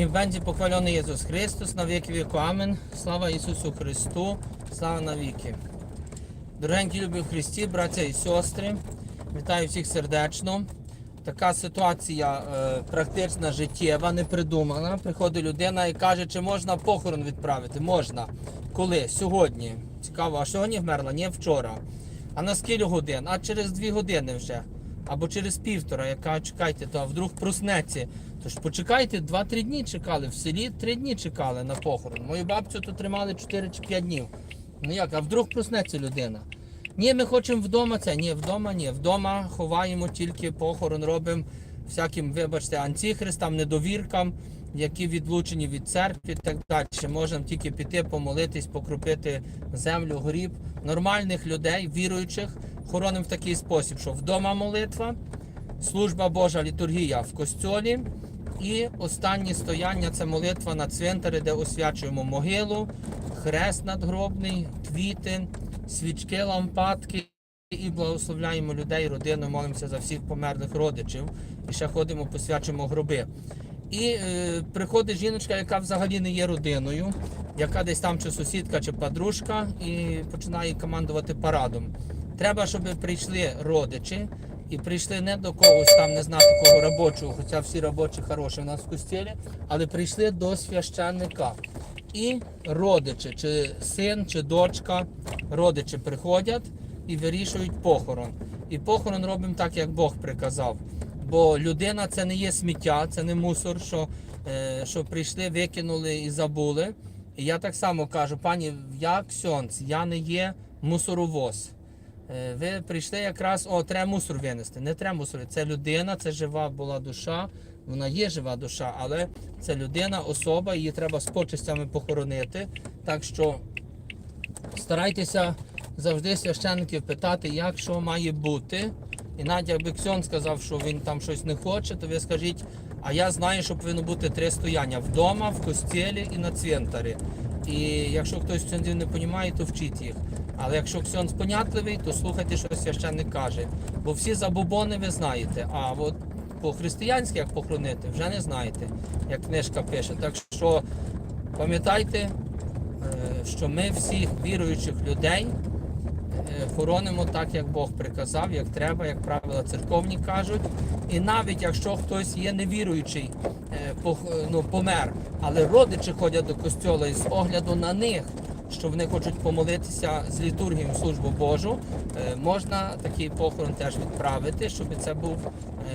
Niech będzie pochwalony Jezus Chrystus na wieki wieku. Amen. Слава Ісусу Христу, слава навіки. Дорогенькі любі в Христі, браття і сестри, вітаю всіх сердечно. Така ситуація е, практична, життєва, не придумана. Приходить людина і каже, чи можна похорон відправити? Можна. Коли? Сьогодні. Цікаво, а сьогодні вмерла? Ні, вчора. А на скільки годин? А через дві години вже. Або через півтора, яка чекайте, то вдруг проснеться. Тож почекайте, 2-3 дні чекали. В селі 3 дні чекали на похорон. Мою бабцю то тримали 4 чи 5 днів. Ну як, а вдруг проснеться людина? Ні, ми хочемо вдома це. Ні, вдома ні. Вдома ховаємо тільки похорон, робимо всяким, вибачте, антихристам, недовіркам, які відлучені від церкви так далі. Можемо тільки піти, помолитись, покропити землю, гріб. Нормальних людей, віруючих, хоронимо в такий спосіб, що вдома молитва, служба Божа, літургія в костьолі. І останнє стояння це молитва на цвинтарі, де освячуємо могилу, хрест надгробний, квіти, свічки, лампадки і благословляємо людей, родину, молимося за всіх померлих родичів. І ще ходимо, посвячуємо гроби. І е, приходить жіночка, яка взагалі не є родиною, яка десь там чи сусідка, чи подружка, і починає командувати парадом. Треба, щоб прийшли родичі, і прийшли не до когось там, не знаю такого робочого, хоча всі робочі хороші у нас в костілі, але прийшли до священника. І родичі, чи син, чи дочка, родичі приходять і вирішують похорон. І похорон робимо так, як Бог приказав. Бо людина це не є сміття, це не мусор, що, е, що прийшли, викинули і забули. І я так само кажу, пані, я ксьонц, я не є мусоровоз. Е, Ви прийшли якраз, о, треба мусор винести. Не треба мусор. Це людина, це жива була душа, вона є жива душа, але це людина, особа, її треба з почестями похоронити. Так що старайтеся завжди священників питати, як що має бути. І навіть якби Ксьон сказав, що він там щось не хоче, то ви скажіть, а я знаю, що повинно бути три стояння вдома, в костілі і на цвинтарі. І якщо хтось ксьондів не розуміє, то вчіть їх. Але якщо ксьонд спонятливий, то слухайте, що священник каже. Бо всі забобони ви знаєте, а от по-християнськи як похоронити, вже не знаєте, як книжка пише. Так що пам'ятайте, е, що ми всіх віруючих людей хоронимо так, як Бог приказав, як треба, як правила церковні кажуть. І навіть якщо хтось є невіруючий, е, ну, помер, але родичі ходять до костьола і з огляду на них, що вони хочуть помолитися з літургією службу Божу, е, можна такий похорон теж відправити, щоб це був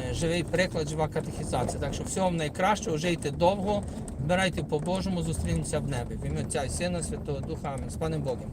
е, живий приклад, жива катехізація. Так що всього вам найкращого, жийте довго, вбирайте по Божому, зустрінемося в небі. В ім'я Отця і Сина, Святого Духа. Амінь. З Панем Богом.